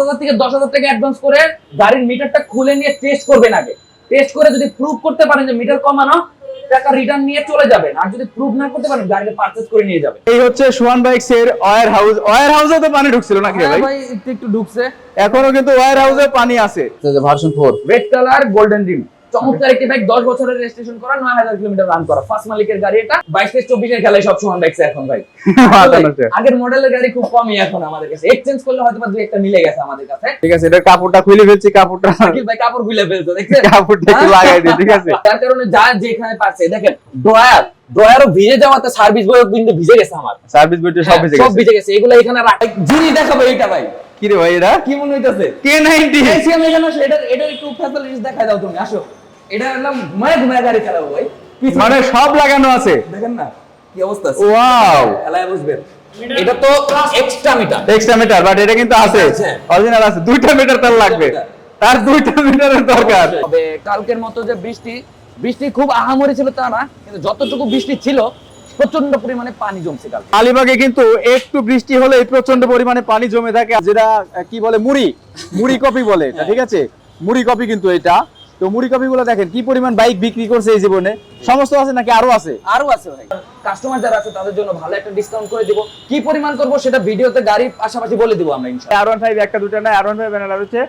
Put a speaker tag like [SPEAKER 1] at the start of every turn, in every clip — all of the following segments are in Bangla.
[SPEAKER 1] হাজার থেকে দশ হাজার টাকা অ্যাডভান্স করে গাড়ির মিটারটা খুলে নিয়ে টেস্ট করবেন আগে। টেস্ট করে যদি প্রুভ করতে পারেন যে মিটার কমানো টাকা রিটার্ন নিয়ে চলে যাবেন। আর যদি প্রুভ না করতে পারেন গাড়িটা পারচেজ করে নিয়ে যাবেন।
[SPEAKER 2] এই হচ্ছে সোহান বাইকস এর ওয়্যার হাউস ওয়্যার হাউসে তো পানি ঢুকছিল নাকি
[SPEAKER 1] হ্যাঁ
[SPEAKER 2] ভাই?
[SPEAKER 1] ভাই একটু একটু ঢুকছে।
[SPEAKER 2] এখনও কিন্তু ওয়্যার হাউসে পানি আছে। Version 4
[SPEAKER 1] red colour golden rim চমৎকার একটি বাইক দশ বছরের রেজিস্ট্রেশন করা নয় হাজার কিলোমিটার রান করা। ফার্স্ট মালিকের গাড়ি এটা বাইশ থেকে চব্বিশের খেলায় সব সময় বাইকছে এখন ভাই। আগের মডেলের গাড়ি খুব কমই এখন আমাদের কাছে। এক্সচেঞ্জ করলে হয়তো দুই একটা মিলে গেছে আমাদের কাছে।
[SPEAKER 2] ঠিক আছে এটা কাপড়টা খুলে ফেলছি কাপড়টা।
[SPEAKER 1] শাকিল ভাই কাপড় খুলে ফেলতো দেখছেন?
[SPEAKER 2] কাপড়টা একটু লাগাই দিই ঠিক আছে।
[SPEAKER 1] তার কারণে যা যেখানে পারছে দেখেন ড্রয়ার ড্রয়ারও ভিজে যাওয়াতে সার্ভিস বই কিন্তু ভিজে গেছে আমার।
[SPEAKER 2] সার্ভিস বিউটি সব ভিজে
[SPEAKER 1] হ্যাঁ, সব ভিজে গেছে। এগুলো এখানে রাখ জিনি দেখাবো এইটা ভাই।
[SPEAKER 2] কি রে ভাই এটা?
[SPEAKER 1] কি মনে হইতাছে?
[SPEAKER 2] K90
[SPEAKER 1] এসিএম এখানে আসো এটা এটা একটু ফ্যাসিলিটিস দেখাই দাও তুমি আসো। এটা হলাম ঘুমায় ঘুমায় গাড়ি চালাবো ভাই।
[SPEAKER 2] মানে সব লাগানো আছে।
[SPEAKER 1] দেখেন না কি অবস্থা
[SPEAKER 2] ওয়াও।
[SPEAKER 1] বুঝবেন এটা তো extra meter
[SPEAKER 2] extra meter but এটা কিন্তু আছে। অরিজিনাল আছে। দুইটা মিটার তার লাগবে। তার দুইটা মিটারের দরকার।
[SPEAKER 1] তবে কালকের মতো যে বৃষ্টি বৃষ্টি খুব আহামরি ছিল তা না কিন্তু যতটুকু বৃষ্টি ছিল প্রচণ্ড পরিমাণে পানি জমছে কালকে।
[SPEAKER 2] আলিবাগে কিন্তু একটু বৃষ্টি হলে প্রচণ্ড পরিমাণে পানি জমে থাকে। যেটা কি বলে মুড়ি। মুড়ি কপি বলে এটা, ঠিক আছে? মুড়ি কপি কিন্তু এটা। তো মুড়ি কপি গুলো দেখেন কি পরিমাণ বাইক বিক্রি করছে এই জীবনে? সমস্ত আছে নাকি আরও আছে?
[SPEAKER 1] আরও আছে ভাই। কাস্টমার যারা আছে তাদের জন্য ভালো একটা ডিসকাউন্ট করে দিব। কি পরিমাণ করব সেটা ভিডিওতে গাড়ির পাশাপাশি বলে দিব আমরা ইনশাআল্লাহ।
[SPEAKER 2] আর ওয়ান ফাইভ একটা দুটা না আর ওয়ান ফাইভ মেলা রয়েছে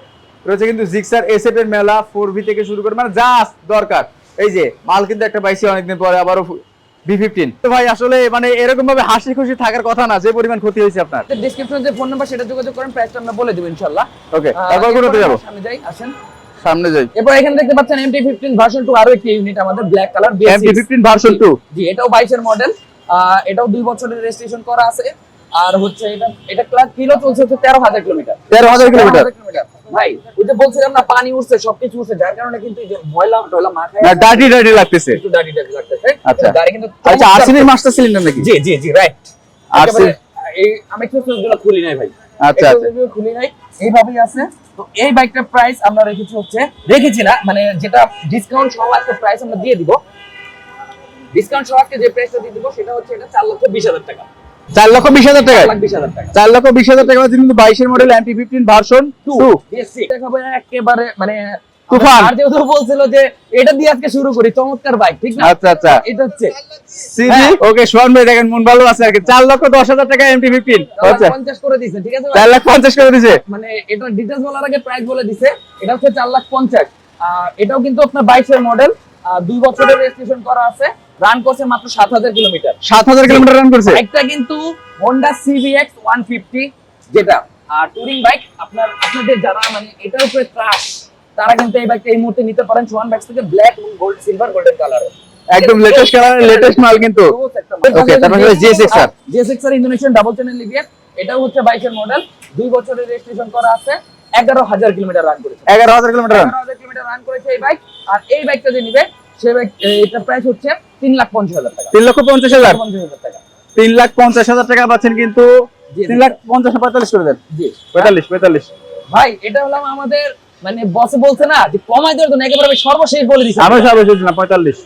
[SPEAKER 2] রয়েছে কিন্তু জিক্সার এসএফ এর মেলা ফোর ভি থেকে শুরু করে মানে যা দরকার। এই যে মাল কিন্তু একটা পাইছি অনেকদিন পরে আবারও বি ফিফটিন তো ভাই আসলে মানে এরকম ভাবে হাসি খুশি থাকার কথা না যে পরিমাণ ক্ষতি হয়েছে আপনার।
[SPEAKER 1] ডেসক্রিপশনে যে ফোন নাম্বার সেটা যোগাযোগ করেন প্রাইসটা আমরা বলে দিব ইনশাআল্লাহ।
[SPEAKER 2] ওকে তারপর
[SPEAKER 1] এরপর
[SPEAKER 2] যাব।
[SPEAKER 1] সামনে যাই আসেন।
[SPEAKER 2] সামনে যাই।
[SPEAKER 1] এরপর এখানে দেখতে পাচ্ছেন এমটি ফিফটিন ভার্সন টু আরও একটি ইউনিট আমাদের black colour
[SPEAKER 2] MT fifteen version two
[SPEAKER 1] জি এটাও বাইশের মডেল এটাও দুই বছরের রেজিস্ট্রেশন করা আছে। আর হচ্ছে এটা এটা ক্লাস কিলো চলছে হচ্ছে তেরো হাজার কিলোমিটার
[SPEAKER 2] তেরো হাজার কিলোমিটার
[SPEAKER 1] 13,000 কিলোমিটার। ভাই ওই যে বলছিলাম না পানি উঠছে সবকিছু উঠছে যার কারণে কিন্তু এই যে ময়লা টয়লা মাথায়
[SPEAKER 2] না ডাটি ডাটি লাগতেছে।
[SPEAKER 1] একটু দাড়ি দাড়ি লাগতেছে।
[SPEAKER 2] আচ্ছা।
[SPEAKER 1] গাড়ি কিন্তু
[SPEAKER 2] আচ্ছা আরসিবির মাস্টার সিলিন্ডার নাকি?
[SPEAKER 1] জি জি জি রাইট এই আমি কিন্তু এগুলো খুলি নাই ভাই।
[SPEAKER 2] আচ্ছা,
[SPEAKER 1] এগুলো খুলি নাই। এইভাবেই আছে। তো এই বাইকটার প্রাইস আমরা রেখেছি হচ্ছে রেখেছি না মানে যেটা ডিসকাউন্ট সহ আজকে প্রাইস আমরা দিয়ে দিব। ডিসকাউন্ট সহ আজকে যে প্রাইসটা দিয়ে দিব সেটা হচ্ছে এটা চার লক্ষ বিশ হাজার টাকা।
[SPEAKER 2] চার লক্ষ বিশ হাজার টাকা? চার লক্ষ বিশ হাজার টাকা কিন্তু বাইশের model MT fifteen version two
[SPEAKER 1] দেখাবো একেবারে মানে
[SPEAKER 2] তুফান।
[SPEAKER 1] আর যেহেতু বলছিল যে এটা দিয়ে আজকে শুরু করি চমৎকার বাইক ঠিক না?
[SPEAKER 2] আচ্ছা আচ্ছা।
[SPEAKER 1] এটা হচ্ছে।
[SPEAKER 2] সিজি
[SPEAKER 1] হ্যাঁ।
[SPEAKER 2] ওকে সোহান ভাই দেখেন মন ভালো আছে আর কি। চার লক্ষ দশ হাজার টাকা এমটি ফিফটিন
[SPEAKER 1] চার লাখ
[SPEAKER 2] আচ্ছা
[SPEAKER 1] পঞ্চাশ করে দিয়েছে ঠিক আছে ভাই?
[SPEAKER 2] চার লাখ পঞ্চাশ করে দিছে।
[SPEAKER 1] মানে এটা ডিটেলস বলার আগে প্রাইস বলে দিছে। এটা হচ্ছে চার লাখ পঞ্চাশ। আর এটাও কিন্তু আপনার বাইশের মডেল দুই বছরের রেজিস্ট্রেশন করা আছে। রান করছে মাত্র সাত হাজার কিলোমিটার।
[SPEAKER 2] সাত হাজার কিলোমিটার রান করছে?
[SPEAKER 1] বাইকটা কিন্তু সিভিএক্স ওয়ান ফিফটি যেটা। আর টুরিং বাইক আপনার আপনাদের যারা মানে এটার উপরে ক্রাশ তারা কিন্তু এই বাইকটা এই মুহূর্তে নিতে পারেন সোয়ান বাইক থেকে ব্ল্যাক এবং গোল্ড সিলভার গোল্ডেন কালারের
[SPEAKER 2] একদম লেটেস্ট কালার লেটেস্ট মাল কিন্তু। Okay, তারপর হলো GSXR
[SPEAKER 1] GSXR Indonesian double channel লিভিয়ার এটাও হচ্ছে বাইকের মডেল দুই বছরের রেজিস্ট্রেশন করা আছে এগারো হাজার কিলোমিটার রান করেছে।
[SPEAKER 2] এগারো হাজার কিলোমিটার রান
[SPEAKER 1] এগারো হাজার কিলোমিটার রান করেছে এই বাইক আর এই বাইকটা যে নিবে সে বাইক এটার প্রাইস হচ্ছে তিন লাখ পঞ্চাশ হাজার টাকা।
[SPEAKER 2] তিন লক্ষ পঞ্চাশ হাজার?
[SPEAKER 1] পঞ্চাশ হাজার টাকা।
[SPEAKER 2] তিন লাখ পঞ্চাশ হাজার টাকা পাচ্ছেন কিন্তু তিন লাখ পঞ্চাশ পঁয়তাল্লিশ করে দেন।
[SPEAKER 1] জি।
[SPEAKER 2] পঁয়তাল্লিশ পঁয়তাল্লিশ।
[SPEAKER 1] ভাই এটা হলাম আমাদের মানে বসে বলছে না যে কমাই দেওয়ার জন্য একেবারে সর্বশেষ বলে দিচ্ছি
[SPEAKER 2] আমি সব এসেছিলাম পঁয়তাল্লিশ।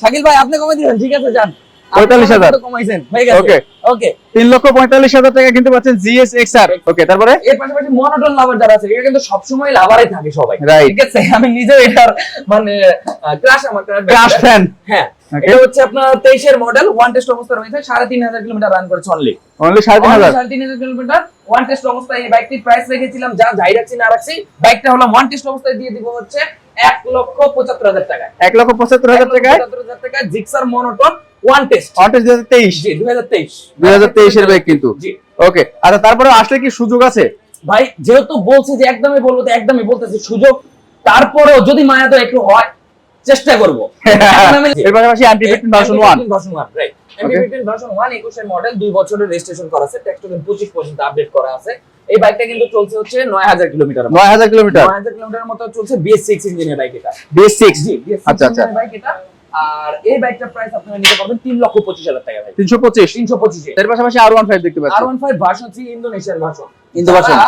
[SPEAKER 1] শাকিল ভাই আপনি কমাই দিবেন ঠিক আছে যান।
[SPEAKER 2] পঁয়তাল্লিশ হাজার।
[SPEAKER 1] আপনি কত কমাইছেন হয়ে গেছে।
[SPEAKER 2] Okay.
[SPEAKER 1] ওকে
[SPEAKER 2] তিন লক্ষ পঁয়তাল্লিশ হাজার টাকা কিন্তু পাচ্ছেন জিএস এক্স আর ওকে তারপরে?
[SPEAKER 1] এর পাশাপাশি মনোটন লাভার যারা আছে এটা কিন্তু সবসময় লাভারই থাকে সবাই। ঠিক আছে? আমি নিজেও এটার মানে ক্রাশ আমার
[SPEAKER 2] ক্রাশ ফ্যান
[SPEAKER 1] হ্যাঁ. এটা হচ্ছে আপনার তেইশের মডেল ওয়ান টেস্ট অবস্থা রয়েছে সাড়ে তিন হাজার কিলোমিটার রান করেছে অনলি
[SPEAKER 2] অনলি সাড়ে তিন হাজার?
[SPEAKER 1] সাড়ে তিন হাজার কিলোমিটার ওয়ান টেস্ট অবস্থায় এই বাইকটির প্রাইস রেখেছিলাম যা যাই রাখছি না রাখছি বাইকটা হলো ওয়ান টেস্ট অবস্থায় দিয়ে দিব হচ্ছে এক লক্ষ পঁচাত্তর হাজার টাকায়।
[SPEAKER 2] এক লক্ষ পঁচাত্তর হাজার টাকায়?
[SPEAKER 1] পঁচাত্তর হাজার টাকায় Gixxer monotone one test
[SPEAKER 2] on test দুই হাজার তেইশ।
[SPEAKER 1] জি দুই হাজার তেইশ।
[SPEAKER 2] দুই হাজার তেইশের বাইক কিন্তু। ওকে আচ্ছা তারপরে আসলে কি সুযোগ আছে?
[SPEAKER 1] ভাই যেহেতু বলছি যে একদমই বলব তো একদমই বলতেছি সুযোগ। তারপরেও যদি মায়া তো একটু হয় চেষ্টা করব।
[SPEAKER 2] এর পাশাপাশি version one
[SPEAKER 1] version one right MP version one একুশের মডেল দুই বছরের রেজিস্ট্রেশন করা আছে ট্যাক্স টোকেন পঁচিশ পর্যন্ত আপডেট করা আছে। এই বাইকটা কিন্তু চলছে হচ্ছে নয় হাজার কিলোমিটার
[SPEAKER 2] নয় হাজার কিলোমিটার?
[SPEAKER 1] নয় হাজার কিলোমিটার মতো চলছে বিএস ইঞ্জিনের বাইক এটা।
[SPEAKER 2] বিএস সিক্স
[SPEAKER 1] জি বিএস
[SPEAKER 2] আচ্ছা আচ্ছা।
[SPEAKER 1] বাইক এটা। আর এই বাইকটার প্রাইস আপনারা নিতে পারবেন তিন লক্ষ পঁচিশ হাজার টাকা ভাই।
[SPEAKER 2] তিনশো পঁচিশ?
[SPEAKER 1] তিনশো পঁচিশে।
[SPEAKER 2] এর পাশাপাশি আর ওয়ান ফাইভ দেখতে
[SPEAKER 1] আর
[SPEAKER 2] পাচ্ছি
[SPEAKER 1] one five version three Indonesian version
[SPEAKER 2] Indo version।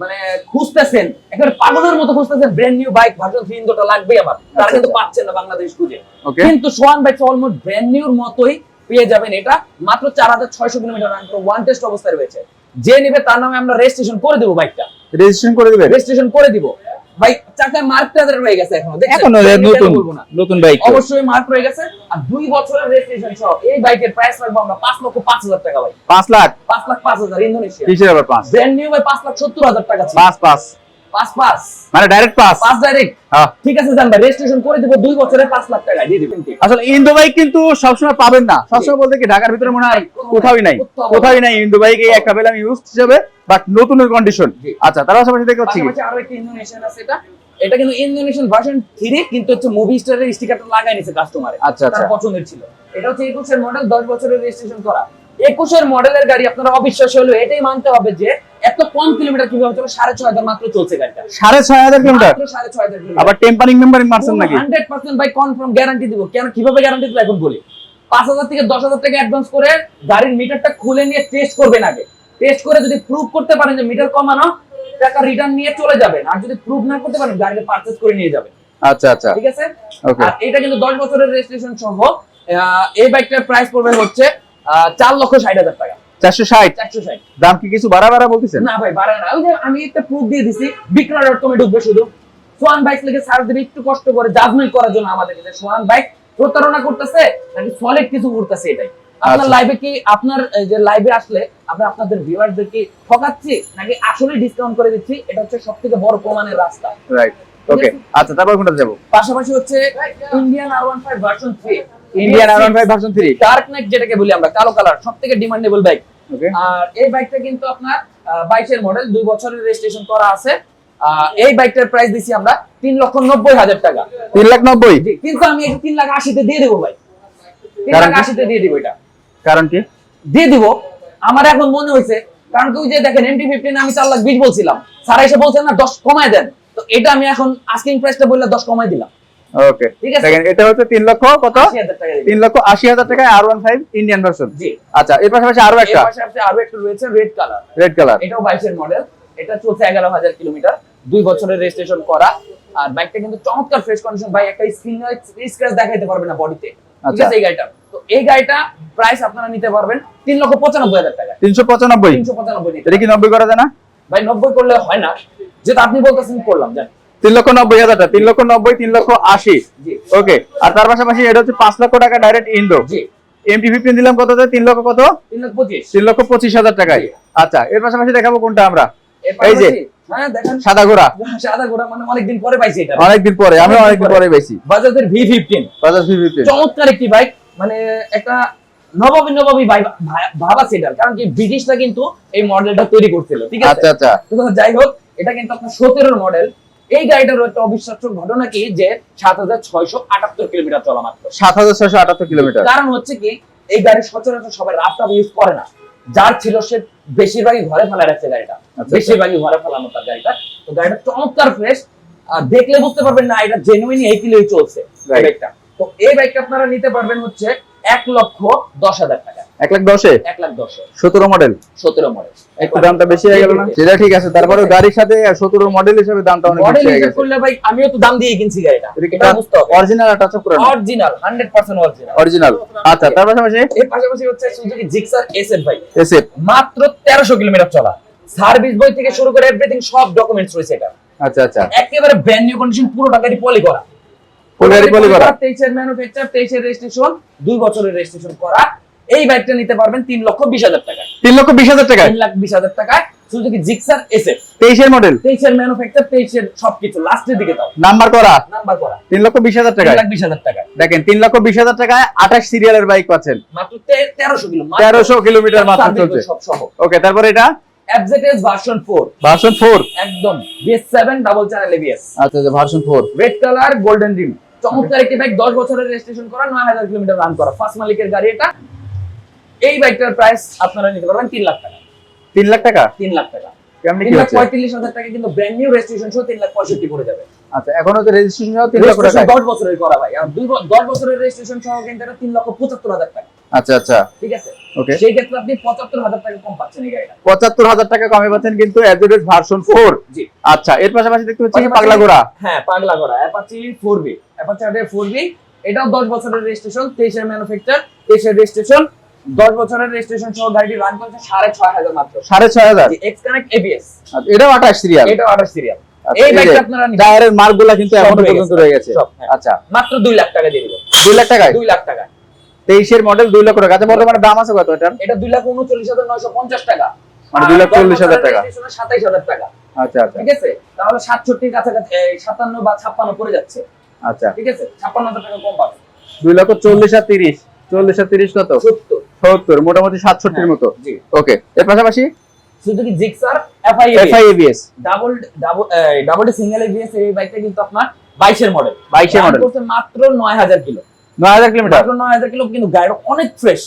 [SPEAKER 1] মানে খুঁজতেছেন একেবারে পাগলের মতো খুঁজতেছেন brand new bike version three ইন্দোটা লাগবেই আমার। তারা কিন্তু পাচ্ছেন না বাংলাদেশ খুঁজে। কিন্তু সোয়ান বাইক অলমোস্ট ব্র্যান্ড নিউর মতোই পেয়ে যাবেন এটা। মাত্র চার হাজার ছয়শো কিলোমিটার রান করে ওয়ান টেস্ট অবস্থায় রয়েছে। যে নেবে তার নামে আমরা রেজিস্ট্রেশন করে দেবো বাইকটা
[SPEAKER 2] রেজিস্ট্রেশন করে দেবে
[SPEAKER 1] রেজিস্ট্রেশন করে দিব। ভাই চাকায় মার্কটা হয়ে গেছে এখনও এখনও
[SPEAKER 2] নতুন নতুন বাইক
[SPEAKER 1] অবশ্যই মার্ক রয়ে গেছে আর দুই বছরের রেজিস্ট্রেশন সহ এই বাইকের প্রাইস রাখব আমরা 5 লক্ষ 5000 টাকা ভাই।
[SPEAKER 2] 5 লাখ?
[SPEAKER 1] 5 লাখ 5000 ইন্দোনেশিয়া।
[SPEAKER 2] কিসের আবার 5
[SPEAKER 1] ব্র্যান্ড নিউ ভাই 5 লাখ 70000 টাকা
[SPEAKER 2] 5 5
[SPEAKER 1] পাস পাস
[SPEAKER 2] মানে ডাইরেক্ট পাস
[SPEAKER 1] পাস ডাইরেক্ট ঠিক আছে জান ভাই রেজিস্ট্রেশন করে দেব 2 বছরে 5 লাখ টাকা দিয়ে দিবেন
[SPEAKER 2] আসলে ইন্দো বাইক কিন্তু সবসময় পাবেন না। সবসময় বলতে কি ঢাকার ভিতরে মনে হয় কোথাও নাই।
[SPEAKER 1] কোথাও
[SPEAKER 2] নাই ইন্দো বাইক এই একটা পেলাম ইউজ হিসেবে বাট নতুন কন্ডিশন আচ্ছা তার পাশাপাশি দেখতে পাচ্ছি।
[SPEAKER 1] আরও একটা ইন্দোনেশিয়ান আছে এটা। এটা কিন্তু ইন্দোনেশিয়ান ভার্সন 3 কিন্তু হচ্ছে মুভি স্টারের স্টিকারটা লাগাই নিছে কাস্টমারে
[SPEAKER 2] আচ্ছা আচ্ছা।
[SPEAKER 1] পছন্দের ছিল। এটা হচ্ছে 21 এর মডেল 10 বছরের রেজিস্ট্রেশন করা। 21 এর মডেলের গাড়ি আপনারা অবিশ্বাস হলো এটাই মানতে হবে যে এত কম কিলোমিটার কীভাবে চলে? 6500 মাত্র চলছে গাড়িটা।
[SPEAKER 2] সাড়ে ছয় হাজার কিলোমিটার?
[SPEAKER 1] মাত্র 6500 কিলোমিটার।
[SPEAKER 2] আবার টেম্পারিং মেম্বারিং মারছেন নাকি?
[SPEAKER 1] হান্ড্রেড পার্সেন্ট ভাই কনফার্ম গ্যারান্টি দিব। কেন কীভাবে গ্যারান্টি দিব এখন বলি? পাঁচ হাজার থেকে দশ হাজার টাকা অ্যাডভান্স করে গাড়ির মিটারটা খুলে নিয়ে টেস্ট করবেন আগে। টেস্ট করে যদি প্রুভ করতে পারেন যে মিটার কমানো টাকা রিটার্ন নিয়ে চলে যাবেন। আর যদি প্রুভ না করতে পারেন গাড়িটা পারচেজ করে নিয়ে যাবেন।
[SPEAKER 2] আচ্ছা আচ্ছা।
[SPEAKER 1] ঠিক আছে?
[SPEAKER 2] ওকে
[SPEAKER 1] আর এটা কিন্তু দশ বছরের রেজিস্ট্রেশন সহ এই বাইকটার প্রাইস পড়বে হচ্ছে চার লক্ষ ষাট হাজার টাকা।
[SPEAKER 2] চারশো ষাট?
[SPEAKER 1] চারশো ষাট।
[SPEAKER 2] দাম কি কিছু বাড়া বাড়া বলতেছেন?
[SPEAKER 1] না ভাই বাড়ে না। ওই যে আমি একটা প্রুফ দিয়ে দিছি বিক্রয় ডট কমে ঢুকবে শুধু। সোয়ান বাইক লিখে সার্চ দিবে একটু কষ্ট করে জাজমেন্ট করার জন্য আমাদের যে সোয়ান বাইক প্রতারণা করতেছে নাকি সলিড কিছু করতেছে এটাই। আপনার
[SPEAKER 2] আচ্ছা।
[SPEAKER 1] লাইভে কি আপনার যে লাইভে আসলে আমরা আপনাদের ভিউয়ারদের কি ঠকাচ্ছি নাকি আসলে ডিসকাউন্ট করে দিচ্ছি? এটা হচ্ছে সবথেকে বড় প্রমাণের রাস্তা।
[SPEAKER 2] রাইট ওকে আচ্ছা তারপর কোনটা যাব
[SPEAKER 1] পাশাপাশি হচ্ছে Indian R one five version three
[SPEAKER 2] Indian R one five version three
[SPEAKER 1] dark knight যেটাকে বলি আমরা কালো কালার সব থেকে ডিমান্ডেবল বাইক আর এই বাইকটা কিন্তু আপনার বাইশের মডেল দুই বছরের রেজিস্ট্রেশন করা আছে। এই বাইকটার প্রাইস দিছি আমরা তিন লক্ষ নব্বই হাজার টাকা।
[SPEAKER 2] তিন লাখ নব্বই?
[SPEAKER 1] কিন্তু আমি তিন লাখ আশিতে দিয়ে দেবো ভাই। তিন লাখ আশিতে দিয়ে দিব এটা।
[SPEAKER 2] কারণ কি?
[SPEAKER 1] দিয়ে দিব। আমার এখন মনে হয়েছে কারণ কি যে দেখেন এমটি ফিফটিন আমি চার লাখ বিশ বলছিলাম। স্যার এসে বলছেন না দশ কমায় দেন। তো এটা আমি এখন আস্কিং প্রাইসটা বললে দশ কমায় দিলাম।
[SPEAKER 2] ওকে দেখেন এটা হচ্ছে তিন লক্ষ কত? তিন লক্ষ আশি হাজার টাকায় R one five Indian version আচ্ছা এর পাশাপাশি
[SPEAKER 1] আরও
[SPEAKER 2] একটা?
[SPEAKER 1] আরও একটা রয়েছে রেড কালার
[SPEAKER 2] রেড কালার
[SPEAKER 1] এটাও বাইশের মডেল এটা চলছে এগারো হাজার কিলোমিটার। দুই বছরের রেজিস্ট্রেশন করা। আর বাইকটা কিন্তু চমৎকার ফ্রেশ কন্ডিশন ভাই একটা স্ক্রিন স্ক্র্যাচ দেখাইতে পারবে না বডিতে ঠিক
[SPEAKER 2] আচ্ছা।
[SPEAKER 1] আছে এই গাড়িটা? তো এই গাড়িটা প্রাইস আপনারা নিতে পারবেন তিন লক্ষ পঁচানব্বই হাজার টাকা
[SPEAKER 2] তিনশো পঁচানব্বই?
[SPEAKER 1] তিনশো পঁচানব্বই
[SPEAKER 2] এটা কি নব্বই করা যায় না?
[SPEAKER 1] ভাই নব্বই করলে হয় না। যেটা আপনি বলতেছেন করলাম জান
[SPEAKER 2] তিন লক্ষ নব্বই হাজার টাকা তিন লক্ষ নব্বই তিন লক্ষ আশি। ওকে আর তার পাশাপাশি এটা হচ্ছে পাঁচ লক্ষ টাকা ডাইরেক্ট এমটি ফিফটিন দিলাম কত তিন লক্ষ কত?
[SPEAKER 1] তিন লক্ষ পঁচিশ।
[SPEAKER 2] হাজার টাকায়। আচ্ছা এর পাশাপাশি দেখাবো কোনটা আমরা? এই যে।
[SPEAKER 1] হ্যাঁ
[SPEAKER 2] সাদা ঘোড়া।
[SPEAKER 1] সাদা ঘোড়া মানে অনেকদিন পরে পাইছি এটা।
[SPEAKER 2] অনেকদিন পরে আমি
[SPEAKER 1] অনেকদিন পরে।
[SPEAKER 2] পাইছি।
[SPEAKER 1] বাজাজের V fifteen
[SPEAKER 2] Bajaj V fifteen
[SPEAKER 1] চমৎকার একটি বাইক মানে একটা নবাবী নবাবী ভাবা সেটার কারণ কি ব্রিটিশরা কিন্তু এই মডেলটা তৈরি করছিল। ঠিক আছে?
[SPEAKER 2] আচ্ছা আচ্ছা।
[SPEAKER 1] তো যাই হোক এটা কিন্তু আপনার সতেরোর মডেল এই গাড়িটার একটা অবিশ্বাস্য ঘটনা কি যে সাত হাজার ছয়শো আটাত্তর কিলোমিটার চলা মাত্র।
[SPEAKER 2] সাত হাজার ছয়শো আটাত্তর কিলোমিটার।
[SPEAKER 1] কারণ হচ্ছে কি এই গাড়ি সচরাচর সবাই রাস্তা ইউজ করে না। যার ছিল সে বেশিরভাগই ঘরে ফেলা রাখছে গাড়িটা।
[SPEAKER 2] আচ্ছা।
[SPEAKER 1] বেশিরভাগই ঘরে ফেলানো তার গাড়িটা। তো গাড়িটা চমৎকার ফ্রেশ আর দেখলে বুঝতে পারবেন না এটা জেনুইন এই কিলোই চলছে. বাইকটা তো এই বাইকটা আপনারা নিতে পারবেন হচ্ছে এক লক্ষ দশ হাজার টাকা।
[SPEAKER 2] এক লাখ দশে?
[SPEAKER 1] এক লাখ দশ।
[SPEAKER 2] সতেরো মডেল
[SPEAKER 1] সতেরো মডেল
[SPEAKER 2] একটু দামটা বেশি হয়ে গেল না? সেটা ঠিক আছে তারপরে গাড়ির সাথে সতেরো মডেল হিসেবে দামটা অনেক
[SPEAKER 1] মডেল
[SPEAKER 2] বেশি হয়ে গেছে।
[SPEAKER 1] করলে ভাই আমিও তো দাম দিয়ে কিনছি গাড়িটা।
[SPEAKER 2] এটা
[SPEAKER 1] বুঝতে হবে।
[SPEAKER 2] অরিজিনাল আর টাচ পুরানো?
[SPEAKER 1] Original hundred percent original
[SPEAKER 2] original আচ্ছা তার পাশাপাশি?
[SPEAKER 1] এর পাশাপাশি হচ্ছে সুজুকি জিক্সার এসএফ ভাই।
[SPEAKER 2] এসএফ
[SPEAKER 1] মাত্র তেরোশো কিলোমিটার চলা। সার্ভিস বই থেকে শুরু করে এভরিথিং সব ডকুমেন্টস রয়েছে এটা।
[SPEAKER 2] আচ্ছা আচ্ছা।
[SPEAKER 1] একেবারে ব্র্যান্ড নিউ কন্ডিশন পুরো টাকারই পলি করা।
[SPEAKER 2] ফুল পলি করা?
[SPEAKER 1] তেইশের ম্যানুফ্যাকচার তেইশের রেজিস্ট্রেশন দুই বছরের রেজিস্ট্রেশন করা। এই বাইকটা নিতে পারবেন তিন লক্ষ বিশ হাজার টাকায়।
[SPEAKER 2] তিন লক্ষ বিশ হাজার টাকায়?
[SPEAKER 1] তিন লাখ বিশ হাজার টাকায়। সুজুকি জিক্সার এসএফ
[SPEAKER 2] তেইশের মডেল
[SPEAKER 1] তেইশের ম্যানুফ্যাকচার তেইশের সবকিছু। লাস্টের দিকে দাও
[SPEAKER 2] নাম্বার করা?
[SPEAKER 1] নাম্বার করা।
[SPEAKER 2] তিন লক্ষ বিশ হাজার
[SPEAKER 1] তিন
[SPEAKER 2] টাকায়
[SPEAKER 1] লাখ বিশ হাজার টাকায়।
[SPEAKER 2] দেখেন তিন লক্ষ বিশ হাজার টাকায় আঠাশ সিরিয়ালের বাইক পাচ্ছেন।
[SPEAKER 1] মাত্র কিলো
[SPEAKER 2] কিলোমিটার মাত্র চলছে।
[SPEAKER 1] সব সহ।
[SPEAKER 2] ওকে তারপর এটা?
[SPEAKER 1] ভার্সন ফোর
[SPEAKER 2] ভার্সন ফোর
[SPEAKER 1] একদম বিএস সেভেন ডাবল চ্যানেল
[SPEAKER 2] আচ্ছা আচ্ছা version four
[SPEAKER 1] red colour golden rim চমৎকার একটি বাইক দশ বছরের রেজিস্ট্রেশন করা নয় হাজার কিলোমিটার রান করা। ফার্স্ট মালিকের গাড়ি এটা। এই বাইকটার প্রাইস আপনারা নিতে পারবেন তিন লাখ টাকা।
[SPEAKER 2] তিন লাখ টাকা?
[SPEAKER 1] তিন লাখ টাকা।
[SPEAKER 2] কেমনি কি
[SPEAKER 1] তিন লাখ
[SPEAKER 2] হচ্ছে?
[SPEAKER 1] পঁয়ত্রিশ হাজার টাকা কিন্তু ব্র্যান্ড নিউ রেজিস্ট্রেশন সহ তিন লাখ পঁয়ষট্টি করে যাবে।
[SPEAKER 2] আচ্ছা এখন হচ্ছে রেজিস্ট্রেশন তিন লক্ষ টাকা
[SPEAKER 1] দশ বছরের করা ভাই। আর দুই দশ বছরের রেজিস্ট্রেশন সহ কিন্তু এটা তিন লক্ষ পঁচাত্তর হাজার টাকা।
[SPEAKER 2] আচ্ছা আচ্ছা।
[SPEAKER 1] ঠিক আছে?
[SPEAKER 2] ওকে
[SPEAKER 1] সেই ক্ষেত্রে আপনি পঁচাত্তর হাজার টাকা কম পাচ্ছেন এই গাড়িটা।
[SPEAKER 2] পঁচাত্তর হাজার টাকা কমে পাচ্ছেন কিন্তু ভার্সন ফোর
[SPEAKER 1] জি।
[SPEAKER 2] আচ্ছা এর পাশাপাশি দেখতে পাচ্ছি পাগলা ঘোড়া
[SPEAKER 1] হ্যাঁ পাগলা Apache four B Apache four B এটাও দশ বছরের রেজিস্ট্রেশন তেইশের ম্যানুফ্যাকচার তেইশের রেজিস্ট্রেশন দশ বছরের রেজিস্ট্রেশন সহ গাড়িটি রান করছে সাড়ে ছয় হাজার মাত্র।
[SPEAKER 2] সাড়ে ছয় হাজার?
[SPEAKER 1] এক্স কানেক্ট এবিএস
[SPEAKER 2] আচ্ছা, এটাও আঠাশ সিরিয়াল
[SPEAKER 1] এটাও আঠাশ সিরিয়াল এই বাইকটা আপনারা
[SPEAKER 2] টায়ারের মার্ক কিন্তু
[SPEAKER 1] এখনও
[SPEAKER 2] পর্যন্ত রয়ে গেছে।
[SPEAKER 1] হ্যাঁ।
[SPEAKER 2] আচ্ছা।
[SPEAKER 1] মাত্র লাখ টাকা দিয়ে দিব।
[SPEAKER 2] দুই লাখ টাকায়?
[SPEAKER 1] দুই লাখ টাকা
[SPEAKER 2] তেইশের মডেল দুই লক্ষ টাকা। আচ্ছা বর্তমানে দাম আছে কত এটার?
[SPEAKER 1] এটা দুই লাখ উনচল্লিশ হাজার নয়শো পঞ্চাশ টাকা।
[SPEAKER 2] মানে দুই লাখ চল্লিশ হাজার টাকা। আচ্ছা আচ্ছা।
[SPEAKER 1] ঠিক আছে? তাহলে সাতষট্টির কাছাকাছি এই, সাতান্ন বা ছাপ্পান্ন পড়ে যাচ্ছে।
[SPEAKER 2] আচ্ছা।
[SPEAKER 1] ঠিক আছে? ছাপ্পান্ন হাজার টাকা কম পাবে।
[SPEAKER 2] 2 লক্ষ চল্লিশ আর তিরিশ। চল্লিশ আর তিরিশ কত?
[SPEAKER 1] সত্তর।
[SPEAKER 2] সত্তর মোটামুটি সাতষট্টির মতো।
[SPEAKER 1] জি।
[SPEAKER 2] ওকে এর পাশাপাশি?
[SPEAKER 1] Suzuki Gixxer FI
[SPEAKER 2] FI ABS
[SPEAKER 1] double double double single ABS এই বাইকটা কিন্তু আপনার বাইশের মডেল
[SPEAKER 2] 22 এর
[SPEAKER 1] মডেল মাত্র নয় হাজার কিলো।
[SPEAKER 2] নয় হাজার কিলোমিটার।
[SPEAKER 1] মাত্র নয় হাজার কিলো কিন্তু গাড়ি অনেক ফ্রেশ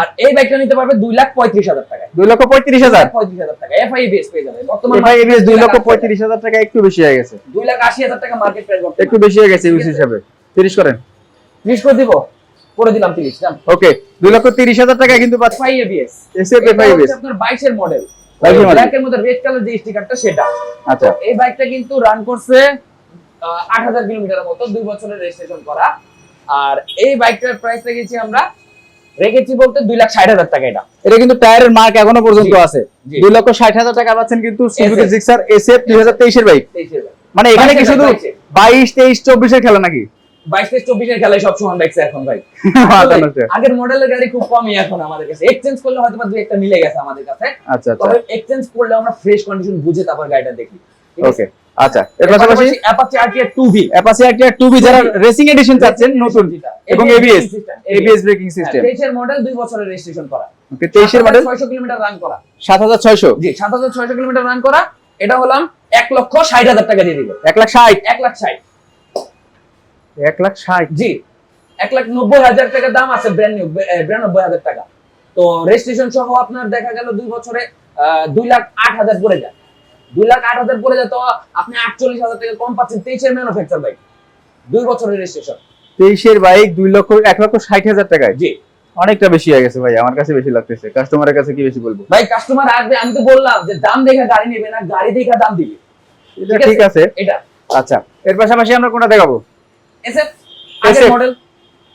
[SPEAKER 1] আর এই বাইকটা নিতে পারবে দুই লাখ পঁয়ত্রিশ হাজার
[SPEAKER 2] দুই লক্ষ পঁয়ত্রিশ হাজার?
[SPEAKER 1] পঁয়ত্রিশ হাজার টাকা এফআই পেয়ে যাবে। বর্তমানে
[SPEAKER 2] এফআই দুই লক্ষ পঁয়ত্রিশ হাজার টাকা একটু বেশি হয়ে গেছে।
[SPEAKER 1] দুই লাখ আশি হাজার টাকা মার্কেট প্রাইস
[SPEAKER 2] একটু বেশি হয়ে গেছে
[SPEAKER 1] আছে।
[SPEAKER 2] হিসাবে। তিরিশ করেন।
[SPEAKER 1] ত্রিশ করে দিব। করে দিলাম তিরিশ
[SPEAKER 2] ওকে দুই লক্ষ তিরিশ হাজার টাকা কিন্তু
[SPEAKER 1] এফআই
[SPEAKER 2] এসএফ এফআই
[SPEAKER 1] আপনার বাইশের মডেল
[SPEAKER 2] 22 এর model।
[SPEAKER 1] ব্ল্যাক এর মধ্যে রেড কালার যে স্টিকারটা সেটা।
[SPEAKER 2] আচ্ছা।
[SPEAKER 1] এই বাইকটা কিন্তু রান করছে আট হাজার কিলোমিটারের মতো দুই বছরের রেজিস্ট্রেশন করা। আর এই বাইকটার প্রাইস রেখেছি আমরা রেখেছি বলতে দুই লাখ ষাট হাজার টাকা এটা।
[SPEAKER 2] এটা কিন্তু টায়ারের মার্ক এখনও পর্যন্ত আছে। দুই লক্ষ ষাট হাজার টাকা পাচ্ছেন কিন্তু সুজুকি জিক্সার এসএফ দুই হাজার তেইশের বাইক মানে এখানে কি শুধু
[SPEAKER 1] বাইশ।
[SPEAKER 2] তেইশ চব্বিশের খেলা নাকি?
[SPEAKER 1] বাইশ চব্বিশের খেলায় সব সময় দেখছে এখন ভাই। আগের মডেলের গাড়ি খুব কমই এখন আমাদের কাছে। এক্সচেঞ্জ করলে হয়তো বা দুই একটা মিলে গেছে আমাদের কাছে।
[SPEAKER 2] আচ্ছা আচ্ছা।
[SPEAKER 1] তবে এক্সচেঞ্জ করলে আমরা ফ্রেশ কন্ডিশন বুঝে তারপর গাড়িটা দেখি?
[SPEAKER 2] ওকে আচ্ছা এর পাশাপাশি
[SPEAKER 1] Apache RTR 2V
[SPEAKER 2] Apache RTR 2B যারা রেসিং এডিশন চাচ্ছেন নতুন। এবং ABS এবিএস ব্রেকিং সিস্টেম
[SPEAKER 1] তেইশের মডেল দুই বছরের রেজিস্ট্রেশন করা।
[SPEAKER 2] ওকে 23 এর মডেল
[SPEAKER 1] ছয়শো কিলোমিটার রান করা।
[SPEAKER 2] 7600
[SPEAKER 1] জি সাত হাজার ছয়শো কিলোমিটার রান করা। এটা হলাম এক লক্ষ ষাট হাজার টাকা দিয়ে দিল।
[SPEAKER 2] 1 লাখ 60
[SPEAKER 1] এক লাখ ষাট।
[SPEAKER 2] 1 লাখ 60
[SPEAKER 1] জি এক লাখ নব্বই হাজার টাকা দাম আছে ব্র্যান্ড নিউ বিরানব্বই হাজার টাকা। তো রেজিস্ট্রেশন সহ আপনার দেখা গেল দুই বছরে আহ, দুই লাখ আট হাজার পড়ে যায়। দুই লাখ আট হাজার পড়ে যায় তো আপনি আটচল্লিশ হাজার টাকা কম পাচ্ছেন তেইশের ম্যানুফ্যাকচার বাইক দুই বছরের রেজিস্ট্রেশন
[SPEAKER 2] 23 এর বাইক 2 লক্ষ 1 লক্ষ 60 হাজার টাকায়?
[SPEAKER 1] জি।
[SPEAKER 2] অনেকটা বেশি হয়ে গেছে ভাই আমার কাছে বেশি লাগতেছে। কাস্টমারের কাছে কি বেশি বলব?
[SPEAKER 1] ভাই কাস্টমার আসবে আমি তো বললাম যে দাম দেখে গাড়ি নেবে না গাড়ি দেখে দাম দিবে।
[SPEAKER 2] এটা ঠিক আছে?
[SPEAKER 1] এটা।
[SPEAKER 2] আচ্ছা এর পাশাপাশি আমরা কোনটা দেখাবো?
[SPEAKER 1] এসএফ আগের মডেল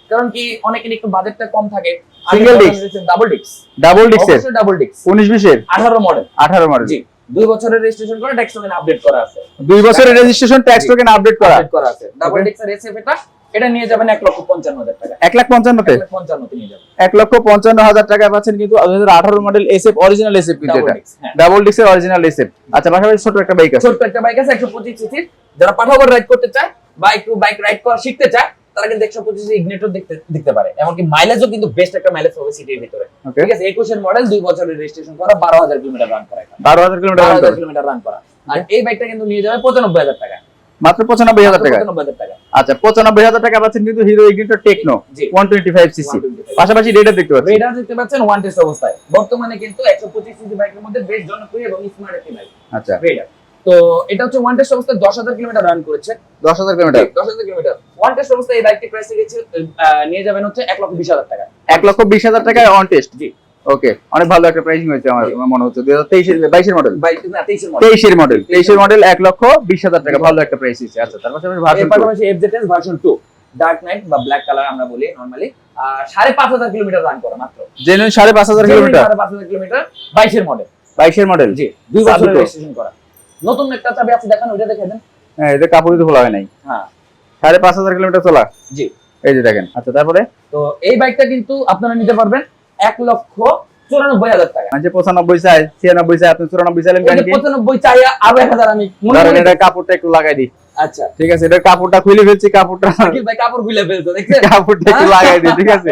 [SPEAKER 1] কারণ কি অনেকের একটু বাজেটটা কম থাকে।
[SPEAKER 2] Single disc?
[SPEAKER 1] ডাবল ডিক্স
[SPEAKER 2] ডাবল
[SPEAKER 1] অবশ্যই ডাবল ডিক্স
[SPEAKER 2] 19 20 এর
[SPEAKER 1] 18 মডেল
[SPEAKER 2] 18 মডেল
[SPEAKER 1] জি। দুই বছরের রেজিস্ট্রেশন করে ট্যাক্স টোকেন আপডেট করা আছে।
[SPEAKER 2] দুই বছরের রেজিস্ট্রেশন ট্যাক্স টোকেন আপডেট করা।
[SPEAKER 1] আপডেট করা আছে। Double
[SPEAKER 2] Okay.
[SPEAKER 1] এসএফ এটা এটা নিয়ে যাবেন এক লক্ষ পঞ্চান্ন হাজার টাকা।
[SPEAKER 2] 1 লাখ 55 তে
[SPEAKER 1] এক লক্ষ পঞ্চান্নতে নিয়ে যাবেন।
[SPEAKER 2] 1 লক্ষ 55 হাজার টাকা পাচ্ছেন কিন্তু 2018 মডেল এসএফ অরিজিনাল এসএফ কিন্তু
[SPEAKER 1] ডাবল
[SPEAKER 2] এটা। ডাবল ডিক্সের অরিজিনাল এসএফ আচ্ছা পাশাপাশি ছোট একটা বাইক আছে।
[SPEAKER 1] ছোট্ট একটা বাইক আছে একশো পঁচিশ সিসির যারা পাঠাবার রাইড করতে চায় বা একটু বাইক রাইড করা শিখতে চায় তারা কিন্তু একশো পঁচিশ ইগনেটর দেখতে দেখতে পারে। এমনকি মাইলেজও কিন্তু বেস্ট একটা মাইলেজ হবে সিটির ভিতরে। ঠিক আছে একুশের মডেল দুই বছরের রেজিস্ট্রেশন করা বারো হাজার কিলোমিটার রান করা এখানে।
[SPEAKER 2] 12000 কিলোমিটার
[SPEAKER 1] বারো হাজার
[SPEAKER 2] করে।
[SPEAKER 1] কিলোমিটার রান করা। আর এই বাইকটা কিন্তু নিয়ে যাবে পঁচানব্বই হাজার টাকা।
[SPEAKER 2] মাত্র
[SPEAKER 1] পঁচানব্বই হাজার টাকা।
[SPEAKER 2] আচ্ছা 95000 টাকা পাচ্ছেন কিন্তু হিরো ইগনিটর টেকনো
[SPEAKER 1] জি।
[SPEAKER 2] 125 সিসি পাশাপাশি রেডার দেখতে পাচ্ছেন
[SPEAKER 1] রেডার দেখতে পাচ্ছেন ওয়ান টেস্ট অবস্থায়। বর্তমানে কিন্তু একশো পঁচিশ সিসি বাইকের মধ্যে বেশ জনপ্রিয় এবং স্মার্ট একটি বাইক
[SPEAKER 2] আচ্ছা।
[SPEAKER 1] রেডার তো এটা হচ্ছে ওয়ান টেস্ট অবস্থায় দশ হাজার কিলোমিটার রান করেছে।
[SPEAKER 2] 10000 কিলোমিটার?
[SPEAKER 1] দশ হাজার কিলোমিটার। ওয়ান টেস্ট অবস্থায় এই বাইকটি প্রাইস রেখেছে নিয়ে যাবেন হচ্ছে এক লক্ষ বিশ হাজার টাকা।
[SPEAKER 2] 1 লক্ষ 20000 টাকায় অন টেস্ট
[SPEAKER 1] জি।
[SPEAKER 2] ওকে অনেক ভালো একটা প্রাইসিং হয়েছে আমার মনে হচ্ছে। 2023 এর 22 এর মডেল
[SPEAKER 1] তেইশের মডেল
[SPEAKER 2] 23 এর মডেল 23 এর মডেল 1 লক্ষ 20000 টাকা। ভালো একটা প্রাইস হয়েছে। আচ্ছা তার পাশাপাশি ভার্সন
[SPEAKER 1] টু ডার্ক নাইট বা ব্ল্যাক কালার আমরা বলি নর্মালি সাড়ে পাঁচ হাজার কিলোমিটার রান করা মাত্র।
[SPEAKER 2] Genuine 5500 kilometre?
[SPEAKER 1] সাড়ে পাঁচ হাজার কিলোমিটার বাইশের মডেল
[SPEAKER 2] 22 এর মডেল
[SPEAKER 1] জি দুই
[SPEAKER 2] চালু
[SPEAKER 1] বছরের রেজিস্ট্রেশন করা। নতুন একটা চাবি আছে দেখান ওইটা দেখে দেন।
[SPEAKER 2] হ্যাঁ এটা কাপড় তো খোলা হয় নাই।
[SPEAKER 1] হ্যাঁ।
[SPEAKER 2] 5500 কিলোমিটার চলা?
[SPEAKER 1] জি।
[SPEAKER 2] এই যে দেখেন আচ্ছা তারপরে?
[SPEAKER 1] তো এই বাইকটা কিন্তু আপনারা নিতে পারবেন এক লক্ষ চুরানব্বই হাজার টাকা।
[SPEAKER 2] মানে 95 চাই 96 চাই আপনি 94 চাইলেন
[SPEAKER 1] পঁচানব্বই চাই আরও এক হাজার আমি
[SPEAKER 2] কাপড়টা একটু লাগাই দিই।
[SPEAKER 1] আচ্ছা।
[SPEAKER 2] ঠিক আছে এটা কাপড়টা খুলে ফেলছি কাপড়টা
[SPEAKER 1] ভাই কাপড় খুলে ফেলছো দেখছেন?
[SPEAKER 2] কাপড়টা একটু লাগাই দিই ঠিক আছে।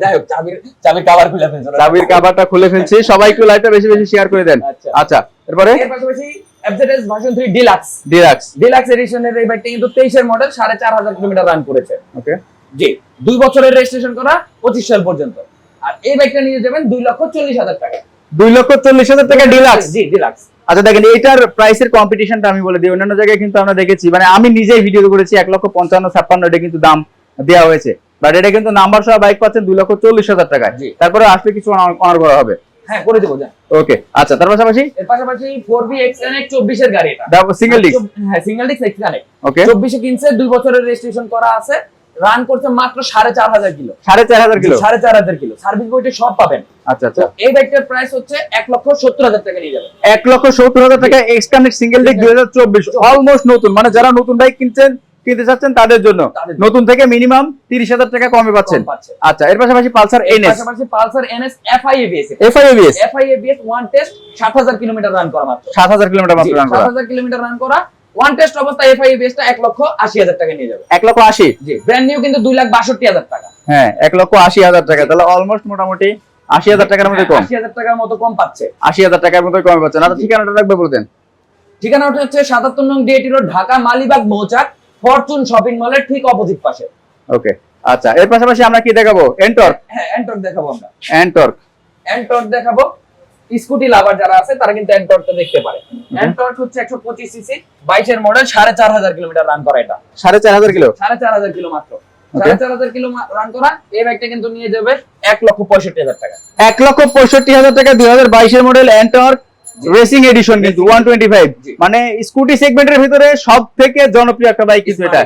[SPEAKER 1] যাই হোক চাবির চাবির কাভার খুলে ফেলছো
[SPEAKER 2] চাবির কাভারটা খুলে ফেলছি সবাই একটু লাইটটা বেশি বেশি শেয়ার করে দেন।
[SPEAKER 1] আচ্ছা।
[SPEAKER 2] আচ্ছা এরপরে?
[SPEAKER 1] এর পাশাপাশি FZS version 3 deluxe
[SPEAKER 2] deluxe
[SPEAKER 1] deluxe এডিশনের এই বাইকটা কিন্তু 23 এর মডেল 4500 কিলোমিটার রান করেছে।
[SPEAKER 2] ওকে
[SPEAKER 1] জি দুই বছরের রেজিস্ট্রেশন করা 25 সাল পর্যন্ত। আর এই বাইকটা নিয়ে যাবেন 2 লক্ষ 40 হাজার টাকা।
[SPEAKER 2] দুই লক্ষ চল্লিশ হাজার টাকা ডিলাক্স
[SPEAKER 1] জি ডিলাক্স
[SPEAKER 2] আচ্ছা দেখেন এইটার প্রাইসের কম্পিটিশনটা আমি বলে দিই। অন্যান্য জায়গায় কিন্তু আমরা দেখেছি মানে আমি নিজেই ভিডিও করেছি এক লক্ষ পঞ্চান্ন ছাপ্পান্ন এটা কিন্তু দাম দেওয়া হয়েছে। বাট এটা কিন্তু নাম্বার সহ বাইক পাচ্ছেন দুই লক্ষ চল্লিশ হাজার টাকায়।
[SPEAKER 1] জি।
[SPEAKER 2] তারপরে আসলে কিছু অনার করা হবে।
[SPEAKER 1] হ্যাঁ করে দেবো
[SPEAKER 2] ওকে আচ্ছা তার পাশাপাশি?
[SPEAKER 1] এর পাশাপাশি 4B XNX 24 এর গাড়ি এটা।
[SPEAKER 2] সিঙ্গেল ডিস্ক
[SPEAKER 1] হ্যাঁ single disc X Connect
[SPEAKER 2] okay
[SPEAKER 1] 24 এ কিনছে দুই বছরের রেজিস্ট্রেশন করা আছে। রান করছে মাত্র সাড়ে চার হাজার কিলো।
[SPEAKER 2] সাড়ে চার হাজার কিলো?
[SPEAKER 1] সাড়ে চার হাজার কিলো। সার্ভিস বইটা সব পাবেন।
[SPEAKER 2] আচ্ছা আচ্ছা।
[SPEAKER 1] এই প্রাইস হচ্ছে এক লক্ষ সত্তর হাজার টাকা নিয়ে যাবেন
[SPEAKER 2] এক লক্ষ সত্তর হাজার টাকা এক্সকানেক্ট সিঙ্গেল ডিক দুই হাজার চব্বিশ। অলমোস্ট নতুন। মানে যারা নতুন বাইক কিনছেন কিনতে চাচ্ছেন তাদের জন্য। নতুন থেকে মিনিমাম তিরিশ হাজার টাকা কমে পাচ্ছেন। আচ্ছা এর পাশাপাশি পালসার এনএস
[SPEAKER 1] পাশাপাশি Pulsar NS FI ABS
[SPEAKER 2] FI ABS
[SPEAKER 1] FI ABS one test সাত হাজার কিলোমিটার রান করা মাত্র।
[SPEAKER 2] সাত হাজার কিলোমিটার মাত্র রান
[SPEAKER 1] সাত
[SPEAKER 2] করা।
[SPEAKER 1] হাজার কিলোমিটার রান করা ওয়ান টেস্ট অবস্থা এফআই এবিএস টা এক লক্ষ আশি হাজার টাকা নিয়ে যাবে।
[SPEAKER 2] এক লক্ষ আশি?
[SPEAKER 1] জি ব্র্যান্ড নিউ কিন্তু দুই লাখ বাষট্টি হাজার টাকা।
[SPEAKER 2] হ্যাঁ এক লক্ষ আশি হাজার টাকা। তাহলে অলমোস্ট মোটামুটি আশি হাজার টাকার মধ্যে কম।
[SPEAKER 1] আশি হাজার টাকার মতো কম পাচ্ছে।
[SPEAKER 2] আশি হাজার টাকার মধ্যে কমে পাচ্ছেন আচ্ছা ঠিকানাটা রাখবে বলতেন।
[SPEAKER 1] ঠিকানাটা হচ্ছে সাতাত্তর নং DAT road Dhaka Malibagh Mouchak Fortune shopping মলের ঠিক অপোজিট পাশে।
[SPEAKER 2] ওকে আচ্ছা এর পাশাপাশি আমরা কি দেখাবো? এন্টর্ক
[SPEAKER 1] হ্যাঁ এন্টর্ক দেখাবো আমরা।
[SPEAKER 2] এন্টর্ক
[SPEAKER 1] এন্টর্ক দেখাবো। স্কুটি লাভার যারা আছে তারা কিন্তু দেখতে পারে। হচ্ছে একশো পঁচিশ সিসি বাইশের মডেল সাড়ে চার হাজার কিলোমিটার রান করা এটা।
[SPEAKER 2] সাড়ে চার হাজার কিলো?
[SPEAKER 1] সাড়ে চার হাজার কিলো মাত্র। সাড়ে চার হাজার কিলো রান করা এই বাইকটা কিন্তু নিয়ে যাবে এক লক্ষ পঁয়ষট্টি হাজার টাকা।
[SPEAKER 2] এক লক্ষ পঁয়ষট্টি হাজার টাকা দুই হাজার বাইশের মডেল রেসিং এডিশন কিন্তু ওয়ান টোয়েন্টি ফাইভ
[SPEAKER 1] জি।
[SPEAKER 2] মানে স্কুটি সেগমেন্টের ভিতরে সব থেকে জনপ্রিয় একটা বাইক কিন্তু এটা.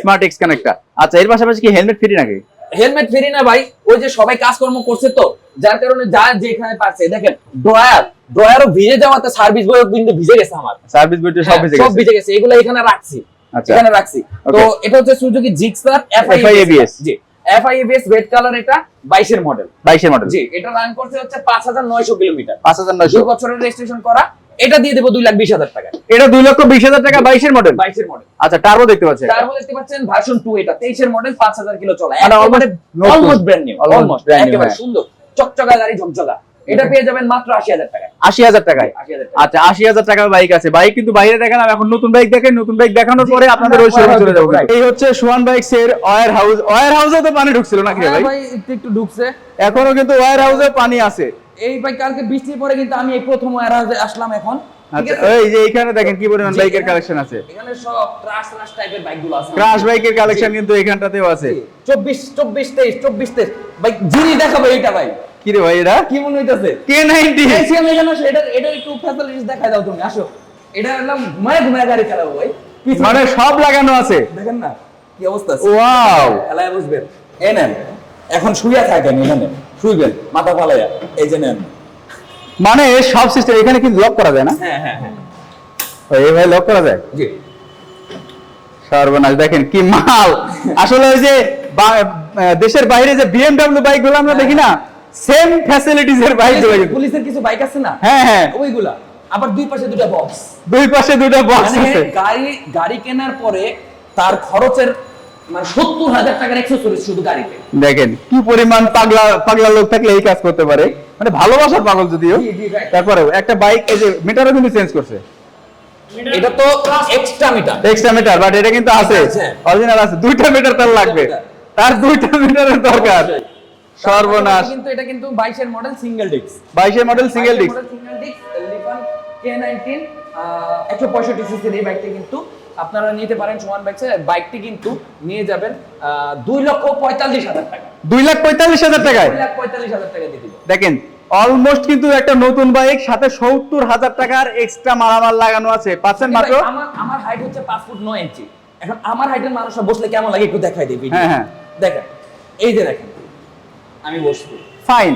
[SPEAKER 2] স্মার্ট এক্স কানেক্টটা আচ্ছা এর পাশাপাশি কি হেলমেট ফ্রি নাকি?
[SPEAKER 1] হেলমেট ফ্রি না ভাই ওই যে সবাই কাজকর্ম করছে তো যার কারণে যা যেখানে পারছে। দেখেন ড্রয়ার ড্রয়ারও ভিজে যাওয়াতে সার্ভিস বই কিন্তু ভিজে গেছে আমার।
[SPEAKER 2] সার্ভিস বিউটি সব
[SPEAKER 1] হ্যাঁ,
[SPEAKER 2] ভিজে
[SPEAKER 1] সব ভিজে গেছে এগুলো এখানে রাখছি
[SPEAKER 2] আচ্ছা।
[SPEAKER 1] এখানে রাখছি। তো এটা হচ্ছে সুজুকি জিক্সার এফআইএবিএস জি এফআইএবিএস রেড কালার এটা 22 এর মডেল
[SPEAKER 2] বাইশের মডেল
[SPEAKER 1] জি এটা রান করছে হচ্ছে 5900 কিলোমিটার।
[SPEAKER 2] পাঁচ হাজার নয়শো।
[SPEAKER 1] দুই বছরের রেজিস্ট্রেশন করা এটা দিয়ে দেবো দুই লাখ বিশ হাজার টাকা।
[SPEAKER 2] এটা দুই লক্ষ বিশ হাজার টাকা বাইশের মডেল
[SPEAKER 1] বাইশের মডেল
[SPEAKER 2] আচ্ছা টার্বো দেখতে পাচ্ছি
[SPEAKER 1] তারপর দেখতে পাচ্ছেন ভার্সন টু এটা। তেইশের মডেল পাঁচ হাজার কিলো চলা।
[SPEAKER 2] মানে
[SPEAKER 1] অলমোস্ট ব্র্যান্ড নিউ অলমোস্ট একেবারে
[SPEAKER 2] হ্যাঁ।
[SPEAKER 1] সুন্দর। চকচকা গাড়ি ঝকঝকা। এটা পেয়ে যাবেন মাত্র আশি হাজার টাকায়।
[SPEAKER 2] আশি হাজার টাকায়?
[SPEAKER 1] টাকা
[SPEAKER 2] আচ্ছা আশি হাজার টাকার বাইক আছে। বাইক কিন্তু বাইরে দেখালাম এখন নতুন বাইক দেখেন নতুন বাইক দেখানোর পরে আপনাদের ওই শোরুমে চলে যাব। এই হচ্ছে সোহান বাইকস এর ওয়ার হাউস ওয়ার হাউসে তো পানি ঢুকছিল নাকি
[SPEAKER 1] হ্যাঁ
[SPEAKER 2] ভাই?
[SPEAKER 1] ভাই একটু একটু ঢুকছে।
[SPEAKER 2] এখনও কিন্তু ওয়ার হাউসে পানি আছে।
[SPEAKER 1] এই ভাই কালকে বৃষ্টির পরে কিন্তু আমি এই প্রথম ওয়ারহাউসে আসলাম এখন।
[SPEAKER 2] আচ্ছা এই যে এইখানে দেখেন কি পরিমাণ বাইকের কালেকশন আছে।
[SPEAKER 1] এখানে সব ট্রাশ ট্রাশ টাইপের বাইকগুলো আছে।
[SPEAKER 2] ক্রাশ বাইকের কালেকশন কিন্তু এখানটাতেও আছে।
[SPEAKER 1] চব্বিশ চব্বিশ তেইশ চব্বিশ তেইশ। ভাই যিনি দেখাবো এইটা ভাই।
[SPEAKER 2] কি রে ভাই এটা?
[SPEAKER 1] কি মনে হইতেছে?
[SPEAKER 2] কে নাইনটি
[SPEAKER 1] এসিএম এখানে আসো এটা এটা একটু ফ্যাসিলিটিস দেখাই দাও তুমি আসো। এটা হলাম ঘুমায় ঘুমায় গাড়ি চালাবো ভাই।
[SPEAKER 2] মানে সব লাগানো আছে।
[SPEAKER 1] দেখেন না কি অবস্থা
[SPEAKER 2] ওয়াও
[SPEAKER 1] খেলায় বসবেন। এই এখন শুয়ে থাকেন এখানে শুইবেন মাথা ফালাইয়া এই যে নেন।
[SPEAKER 2] মানে সব সিস্টেম এখানে কিন্তু লক করা যায় না?
[SPEAKER 1] হ্যাঁ হ্যাঁ হ্যাঁ।
[SPEAKER 2] ও, লক করা যায়?
[SPEAKER 1] জি।
[SPEAKER 2] সর্বনাশ দেখেন কি মাল। আসলে ওই যে দেশের বাইরে যে বিএমডব্লিউ বাইকগুলো আমরা দেখি না সেম ফ্যাসিলিটিস এর বাইকগুলো
[SPEAKER 1] পুলিশের কিছু বাইক আছে না?
[SPEAKER 2] হ্যাঁ হ্যাঁ।
[SPEAKER 1] ওইগুলা। আবার দুই পাশে দুটো বক্স
[SPEAKER 2] দুই পাশে দুটো বক্স
[SPEAKER 1] মানে
[SPEAKER 2] আছে।
[SPEAKER 1] গাড়ি গাড়ি কেনার পরে তার খরচের মানে সত্তর হাজার টাকার এক্সেসরিজ শুধু গাড়িতে।
[SPEAKER 2] দেখেন কি পরিমাণ পাগলা পাগলা লোক থাকলে এই কাজ করতে পারে? মানে ভালোবাসার পাগল যদিও. তারপরে একটা বাইক এই যে মিটারও কিন্তু চেঞ্জ করছে।
[SPEAKER 1] এটা তো extra meter
[SPEAKER 2] extra meter but এটা কিন্তু আছে। অরিজিনাল আছে। দুইটা মিটার তার লাগবে। তার দুইটা মিটারের দরকার। সর্বনাশ।
[SPEAKER 1] কিন্তু এটা কিন্তু 22 এর মডেল সিঙ্গেল ডিস্ক
[SPEAKER 2] বাইশের model single disc
[SPEAKER 1] single disc Lifan K19 ah, 165 সিসির এই বাইকটি কিন্তু আপনারা নিতে পারেন সমান বাইকসে বাইকটি কিন্তু নিয়ে যাবেন দুই লক্ষ পঁয়তাল্লিশ হাজার টাকা।
[SPEAKER 2] দুই লাখ পঁয়তাল্লিশ হাজার টাকায়?
[SPEAKER 1] দুই লাখ পঁয়তাল্লিশ হাজার টাকা দিয়ে দিল
[SPEAKER 2] দেখেন অলমোস্ট কিন্তু একটা নতুন বাইক সাথে সত্তর হাজার টাকার এক্সট্রা মালামাল লাগানো আছে। পাচ্ছেন মাত্র?
[SPEAKER 1] আমার হাইট হচ্ছে পাঁচ ফুট নয় ইঞ্চি এখন আমার হাইটের মানুষরা বসলে কেমন লাগে? একটু দেখাই ভিডিও
[SPEAKER 2] হ্যাঁ, হ্যাঁ।
[SPEAKER 1] দেখেন এই যে দেখেন আমি বসবো।
[SPEAKER 2] ফাইন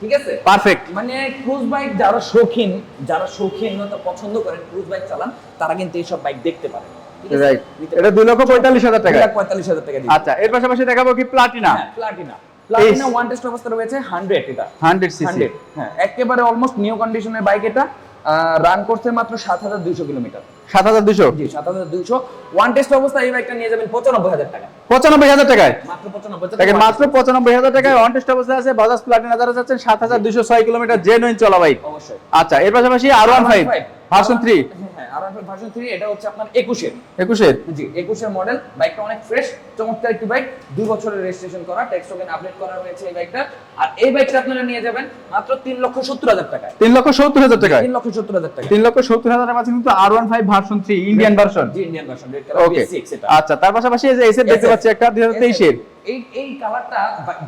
[SPEAKER 1] ঠিক আছে?
[SPEAKER 2] পারফেক্ট
[SPEAKER 1] মানে ক্রুজ বাইক যারা শৌখিন যারা শৌখিনতা পছন্দ করেন ক্রুজ বাইক চালান তারা কিন্তু এইসব বাইক দেখতে পারে ঠিক আছে?
[SPEAKER 2] রাইট এটা দুই লক্ষ পঁয়তাল্লিশ হাজার টাকা।
[SPEAKER 1] পঁয়তাল্লিশ হাজার টাকা
[SPEAKER 2] আচ্ছা এর পাশাপাশি দেখাবো কি Platina
[SPEAKER 1] Platina Platina one test অবস্থা রয়েছে হান্ড্রেড এটা।
[SPEAKER 2] হান্ড্রেড সিসি
[SPEAKER 1] হ্যাঁ একেবারে অলমোস্ট নিউ কন্ডিশনের বাইক এটা। রান করছে মাত্র সাত হাজার দুইশো কিলোমিটার।
[SPEAKER 2] সাত হাজার দুশো
[SPEAKER 1] সাত হাজার দুইশো। ওয়ান টেস্ট অবস্থা এই বাইকটা নিয়ে যাবেন পঁচানব্বই হাজার টাকা।
[SPEAKER 2] পঁচানব্বই হাজার টাকায়?
[SPEAKER 1] মাত্র পঁচানব্বই
[SPEAKER 2] দেখেন মাত্র পঁচানব্বই হাজার টাকায় অন টেস্ট অবস্থায় আছে বাজাজ প্লাটিনা যারা যাচ্ছেন সাত হাজার দুশো ছয় কিলোমিটার জেনুইন চলা বাইক আচ্ছা এর পাশাপাশি R one five version three
[SPEAKER 1] version three এটা হচ্ছে আপনার একুশের।
[SPEAKER 2] একুশের?
[SPEAKER 1] জি একুশের মডেল বাইকটা অনেক ফ্রেশ চমৎকার একটি বাইক দুই বছরের রেজিস্ট্রেশন করা ট্যাক্স টোকেন আপডেট করা হয়েছে এই বাইকটা আর এই বাইকটা আপনারা নিয়ে যাবেন মাত্র তিন লক্ষ সত্তর হাজার টাকায়।
[SPEAKER 2] তিন লক্ষ সত্তর হাজার টাকায়?
[SPEAKER 1] তিন লক্ষ সত্তর হাজার টাকা
[SPEAKER 2] তিন লক্ষ সত্তর হাজার টাকা কিন্তু R one five version three Indian version
[SPEAKER 1] জি Indian version red colour
[SPEAKER 2] okay
[SPEAKER 1] B6 এটা
[SPEAKER 2] আচ্ছা তার পাশাপাশি এই যে এসএফ দেখতে পাচ্ছি একটা দুই হাজার তেইশের।
[SPEAKER 1] এই এই কালারটা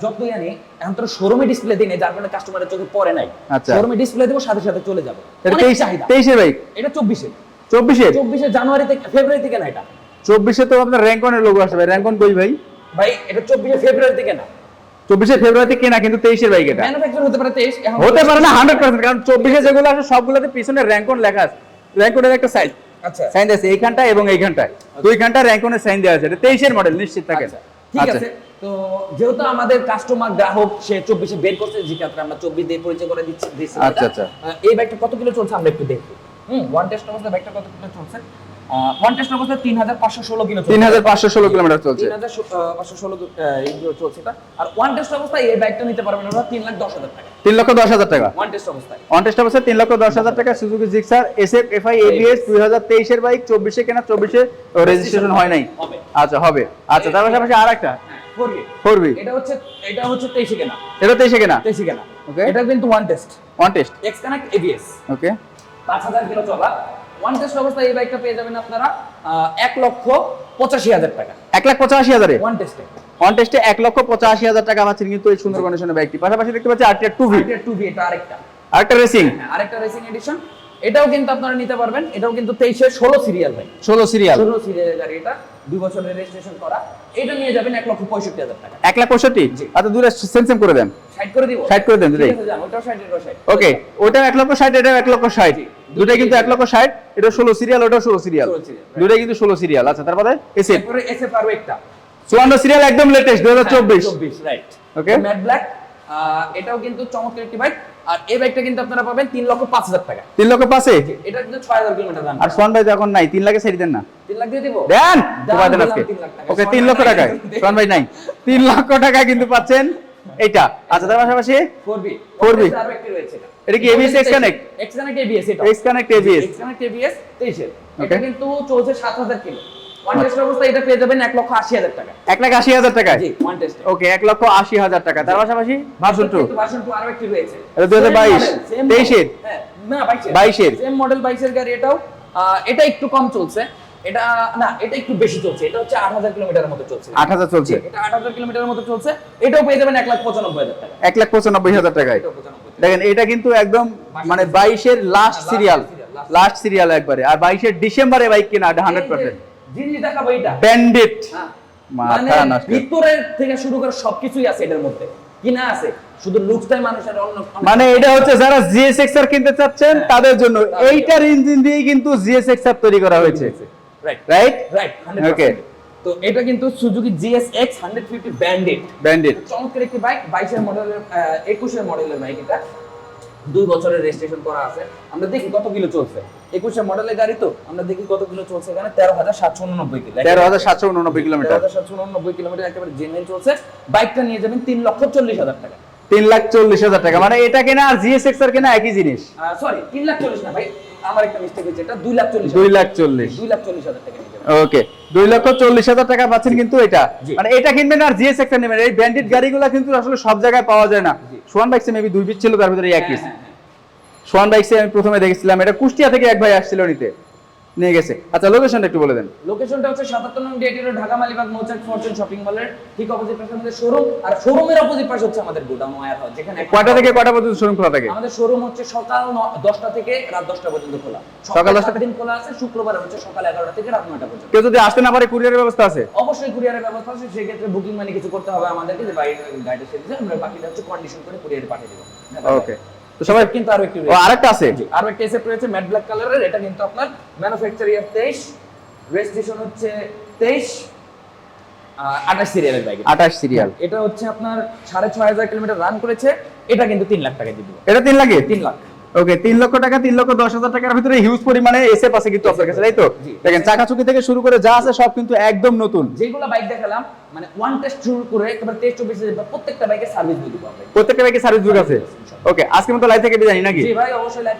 [SPEAKER 1] যতই আনি এখন তো শোরুমে ডিসপ্লে দিনে যার কারণে কাস্টমারের চোখে পড়ে নাই।
[SPEAKER 2] আচ্ছা।
[SPEAKER 1] শোরুমে ডিসপ্লে দেবো সাথে সাথে চলে যাবে।
[SPEAKER 2] এটা
[SPEAKER 1] অনেক
[SPEAKER 2] তেইশ
[SPEAKER 1] চাহিদা।
[SPEAKER 2] তেইশের বাইক
[SPEAKER 1] এটা চব্বিশে
[SPEAKER 2] চব্বিশের?
[SPEAKER 1] চব্বিশে জানুয়ারি থেকে ফেব্রুয়ারি থেকে না এটা।
[SPEAKER 2] চব্বিশে তো আপনার র্যাঙ্কনের লোগো আসবে। র্যাঙ্কন কই ভাই?
[SPEAKER 1] ভাই এটা চব্বিশে ফেব্রুয়ারি থেকে না।
[SPEAKER 2] চব্বিশে ফেব্রুয়ারিতে কেনা কিন্তু তেইশের বাইক এটা।
[SPEAKER 1] হতে পারে তেইশ
[SPEAKER 2] হতে পারে না হান্ড্রেড পার্সেন্ট কারণ চব্বিশে যেগুলো আছে সবগুলোতে পিছনে র্যাঙ্কন লেখা আছে। র্যাঙ্কনের একটা সাইজ সাইন আছে এইখানটা এবং এইখানটায়। দুইখানটা র্যাঙ্কনের সাইন দেওয়া আছে। এটা তেইশের মডেল নিশ্চিত থাকে।
[SPEAKER 1] আচ্ছা, ঠিক আছে। তো যেহেতু আমাদের কাস্টমার গ্রাহক সে চব্বিশে বের করছে যে ক্ষেত্রে আমরা চব্বিশ দিয়ে পরিচয় করে দিচ্ছি দিচ্ছি
[SPEAKER 2] আচ্ছা, আচ্ছা।
[SPEAKER 1] এই ব্যাগটা কত কিলো চলছে? আমরা একটু দেখব হুম ওয়ান টেস্ট অবস্থা ব্যাগটা কত কিলো চলছে? ওয়ান টেস্ট অবস্থায় তিন হাজার পাঁচশো ষোলো কিলো
[SPEAKER 2] তিন হাজার পাঁচশো ষোলো কিলোমিটার চলছে।
[SPEAKER 1] তিন হাজার পাঁচশো ষোলো চলছে। এটা আর ওয়ান টেস্ট অবস্থায় এই বাইকটা নিতে পারবেন ওরা তিন লাখ দশ হাজার টাকা।
[SPEAKER 2] তিন লক্ষ দশ হাজার টাকা।
[SPEAKER 1] ওয়ান টেস্ট অবস্থায়।
[SPEAKER 2] অন টেস্ট অবস্থায় তিন লক্ষ দশ হাজার টাকা Suzuki Gixxer SF FI ABS দুই হাজার তেইশের বাইক চব্বিশে কেনা চব্বিশে রেজিস্ট্রেশন হয় নাই। আচ্ছা হবে। আচ্ছা তার পাশাপাশি আর একটা
[SPEAKER 1] ফোর বি এটা হচ্ছে এটা হচ্ছে তেইশে কেনা।
[SPEAKER 2] এটা তেইশে কেনা?
[SPEAKER 1] তেইশে কেনা।
[SPEAKER 2] Okay.
[SPEAKER 1] এটা কিন্তু one test
[SPEAKER 2] on test
[SPEAKER 1] X connect ABS
[SPEAKER 2] okay
[SPEAKER 1] পাঁচ হাজার কিলো চলা। ওয়ান টেস্ট অবস্থায় এই বাইকটা পেয়ে যাবেন আপনারা এক লক্ষ পঁচাশি হাজার টাকা।
[SPEAKER 2] এক লাখ পঁচাশি হাজারে?
[SPEAKER 1] ওয়ান টেস্টে
[SPEAKER 2] অন টেস্টে এক লক্ষ পঁচাশি হাজার টাকা পাচ্ছেন কিন্তু এই সুন্দর কন্ডিশনের বাইকটি পাশাপাশি দেখতে পাচ্ছি RTR two V
[SPEAKER 1] two B এটা আরেকটা।
[SPEAKER 2] আরেকটা রেসিং
[SPEAKER 1] হ্যাঁ আরেকটা রেসিং এডিশন এটাও কিন্তু আপনারা নিতে পারবেন। এটাও কিন্তু তেইশে ষোলো সিরিয়াল ভাই
[SPEAKER 2] ষোলো সিরিয়াল
[SPEAKER 1] ষোলো সিরিয়াল গাড়ি এটা। দুই বছরের রেজিস্ট্রেশন করা। এটা নিয়ে যাবেন এক লক্ষ পঁয়ষট্টি হাজার টাকা।
[SPEAKER 2] এক লাখ পঁয়ষট্টি? আচ্ছা দূরে সেম করে দেন।
[SPEAKER 1] সাইড করে দিব?
[SPEAKER 2] ষাট করে দেন
[SPEAKER 1] ওটাও ষাট
[SPEAKER 2] ওকে ওটা এক লক্ষ ষাট এটা এক লক্ষ ষাট। দুটাই কিন্তু এক লক্ষ ষাট এটা ষোলো সিরিয়াল ওটাও ষোলো সিরিয়াল
[SPEAKER 1] 16
[SPEAKER 2] দুটাই কিন্তু ষোলো সিরিয়াল আচ্ছা তারপরে এসে।
[SPEAKER 1] এসে একটা।
[SPEAKER 2] চুয়ান্ন সিরিয়াল একদম লেটেস্ট দু হাজার চব্বিশ
[SPEAKER 1] রাইট
[SPEAKER 2] Okay.
[SPEAKER 1] ম্যাট ব্ল্যাক এটাও কিন্তু চমৎকার একটি বাইক আর এই বাইকটা কিন্তু আপনারা পাবেন তিন লক্ষ পাঁচ হাজার টাকা।
[SPEAKER 2] তিন লক্ষ পাশে
[SPEAKER 1] এটা কিন্তু ছয় হাজার কিলোমিটার রান
[SPEAKER 2] আর সোহান ভাই এখন নাই তিন লাখে ছেড়ে দেন না।
[SPEAKER 1] তিন লাখ দিয়ে দিব?
[SPEAKER 2] দেন! তোমার আজকে। ওকে তিন লক্ষ টাকায়। সোহান ভাই নাই। তিন লক্ষ টাকায় কিন্তু পাচ্ছেন এইটা। আচ্ছা তার পাশাপাশি?
[SPEAKER 1] ফোর বি
[SPEAKER 2] 4B
[SPEAKER 1] আরও একটি রয়েছে
[SPEAKER 2] এটা কি ABS X Connect?
[SPEAKER 1] X connect ABS এটা।
[SPEAKER 2] X connect ABS
[SPEAKER 1] X connect ABS তেইশের এটা কিন্তু চলছে সাত হাজার কিলো। ওয়ান টেস্ট অবস্থায় এটা পেয়ে যাবেন এক লক্ষ আশি হাজার টাকা
[SPEAKER 2] এক লাখ আশি হাজার টাকায়?
[SPEAKER 1] জি ওয়ান টেস্ট
[SPEAKER 2] ওকে এক লক্ষ আশি হাজার টাকা। তার পাশাপাশি? ভার্সন টু
[SPEAKER 1] ভার্সন টু আরও একটি রয়েছে।
[SPEAKER 2] এটা 2022
[SPEAKER 1] Same model, same
[SPEAKER 2] 23 এর?
[SPEAKER 1] হ্যাঁ না 22 এর
[SPEAKER 2] 22 এর।
[SPEAKER 1] সেম মডেল 22 এর গাড়ি এটাও। এটা একটু কম চলছে। এটা না এটা একটু বেশি চলছে। এটা হচ্ছে 8000 কিলোমিটারের মতো চলছে।
[SPEAKER 2] আট হাজার চলছে?
[SPEAKER 1] এটা 8000 কিলোমিটারের মতো চলছে। এটাও পেয়ে যাবেন 1 লাখ 95 হাজার টাকা
[SPEAKER 2] এক লাখ পঁচানব্বই হাজার টাকায়। দেখেন এটা কিন্তু একদম মানে বাইশের লাস্ট সিরিয়াল লাস্ট সিরিয়াল একবারে। আর বাইশের ডিসেম্বরে বাইক কিনা হান্ড্রেড পার্সেন্ট
[SPEAKER 1] জিনিস দেখাবো এটা।
[SPEAKER 2] মাথা
[SPEAKER 1] মানে
[SPEAKER 2] নষ্ট।
[SPEAKER 1] ভিতরের থেকে শুরু করে সবকিছুই আছে এটার মধ্যে। কি না আছে? শুধু মানুষের অন্য
[SPEAKER 2] মানে এটা হচ্ছে যারা জিএসএক্স আর কিনতে চাচ্ছেন
[SPEAKER 1] হ্যাঁ।
[SPEAKER 2] তাদের জন্য। এইটার ইঞ্জিন দিয়েই কিন্তু জিএসএক্স আর তৈরি করা হয়েছে।
[SPEAKER 1] Right
[SPEAKER 2] right Okay.
[SPEAKER 1] তো এটা কিন্তু সুজুকি জিএসএক্স 150 ব্যান্ডেড
[SPEAKER 2] ব্যান্ডিট
[SPEAKER 1] চমৎকার একটি বাইক বাইশের মডেলের একুশের মডেলের বাইক এটা। দুই বছরের রেজিস্ট্রেশন করা আছে। আমরা দেখি কত কিলো চলছে। একুশের মডেলের গাড়ি তো আমরা দেখি কত কিলো চলছে এখানে। তেরো হাজার সাতশো উননব্বই কিলো।
[SPEAKER 2] তেরো হাজার সাতশো উননব্বই কিলোমিটার
[SPEAKER 1] তেরো হাজার সাতশো উননব্বই কিলোমিটার একেবারে জেনুইন চলছে। বাইকটা নিয়ে যাবেন তিন লক্ষ চল্লিশ হাজার টাকা।
[SPEAKER 2] তিন লাখ চল্লিশ হাজার টাকা। মানে এটা কেনা আর জিএসএক্স আর কেনা একই জিনিস।
[SPEAKER 1] সরি তিন লাখ চল্লিশ না ভাই। আমার একটা মিস্টেক হয়েছে এটা দুই লাখ চল্লিশ
[SPEAKER 2] দুই লাখ চল্লিশ।
[SPEAKER 1] দুই লাখ চল্লিশ হাজার টাকা
[SPEAKER 2] ওকে দুই লক্ষ চল্লিশ হাজার টাকা পাচ্ছেন কিন্তু এটা। মানে এটা কিনবেন আর জিএস একটা নেবেন। এই ব্র্যান্ডেড গাড়িগুলো কিন্তু আসলে সব জায়গায় পাওয়া যায় না। সোয়ান বাইকসে মেবি দুই পিস ছিল তার ভিতরে এক
[SPEAKER 1] হ্যাঁ,
[SPEAKER 2] পিস।
[SPEAKER 1] হ্যাঁ, হ্যাঁ।
[SPEAKER 2] সোয়ান বাইকসে আমি প্রথমে দেখেছিলাম। এটা কুষ্টিয়া থেকে এক ভাই আসছিল নিতে। নিয়ে গেছে। আচ্ছা লোকেশনটা একটু বলে দেন।
[SPEAKER 1] লোকেশনটা হচ্ছে সাতাত্তর নং DAT road Dhaka Malibag Mouchak Fortune shopping মলের ঠিক অপোজিট পাশে আমাদের শোরুম আর শোরুমের অপোজিট পাশে হচ্ছে আমাদের গোডাউন ওয়ার হাউস যেখানে
[SPEAKER 2] কয়টা থেকে কয়টা পর্যন্ত শোরুম খোলা থাকে?
[SPEAKER 1] আমাদের শোরুম হচ্ছে সকাল ন- দশটা থেকে রাত দশটা পর্যন্ত খোলা।
[SPEAKER 2] সকাল
[SPEAKER 1] সকাল
[SPEAKER 2] দশটা
[SPEAKER 1] দশটা দিন খোলা আছে শুক্রবার হচ্ছে সকাল এগারোটা থেকে রাত নয়টা পর্যন্ত।
[SPEAKER 2] কেউ যদি আসতে না পারে কুরিয়ারের ব্যবস্থা আছে?
[SPEAKER 1] অবশ্যই কুরিয়ারের ব্যবস্থা আছে সেক্ষেত্রে বুকিং মানে কিছু করতে হবে আমাদেরকে যে বাইরে গাড়িটা সেরে আমরা বাকিটা হচ্ছে কন্ডিশন করে কুরিয়ারে পাঠিয়ে দেবো।
[SPEAKER 2] ওকে তো সবাই
[SPEAKER 1] কিন্তু আরও একটি
[SPEAKER 2] আরেকটা আছে?
[SPEAKER 1] আরও একটা এসে রয়েছে ম্যাট ব্ল্যাক কালারের এটা কিন্তু আপনার ম্যানুফ্যাকচার ইয়ার তেইশ রেজিস্ট্রেশন হচ্ছে তেইশ আঠাশ সিরিয়ালের বাইক
[SPEAKER 2] আঠাশ সিরিয়াল
[SPEAKER 1] এটা হচ্ছে আপনার সাড়ে ছয় হাজার কিলোমিটার রান করেছে এটা কিন্তু তিন লাখ টাকা দিয়ে দিব।
[SPEAKER 2] এটা তিন লাখে?
[SPEAKER 1] তিন লাখ।
[SPEAKER 2] ওকে তিন লক্ষ টাকা তিন লক্ষ দশ হাজার টাকার ভিতরে হিউজ পরিমাণে এসে পাশে কিন্তু আপনার কাছে তাই তো? দেখেন চাকাচুকি থেকে শুরু করে যা আছে সব কিন্তু একদম নতুন।
[SPEAKER 1] যেগুলো বাইক দেখালাম মানে ওয়ান টেস্ট শুরু করে একবার টেস্ট অফিসে প্রত্যেকটা বাইকে সার্ভিস দিয়ে দিব
[SPEAKER 2] প্রত্যেকটা বাইকে সার্ভিস বুক আছে? ওকে আজকে মতো লাইভ থেকে বিদায় নাকি?
[SPEAKER 1] জি ভাই অবশ্যই লাইভ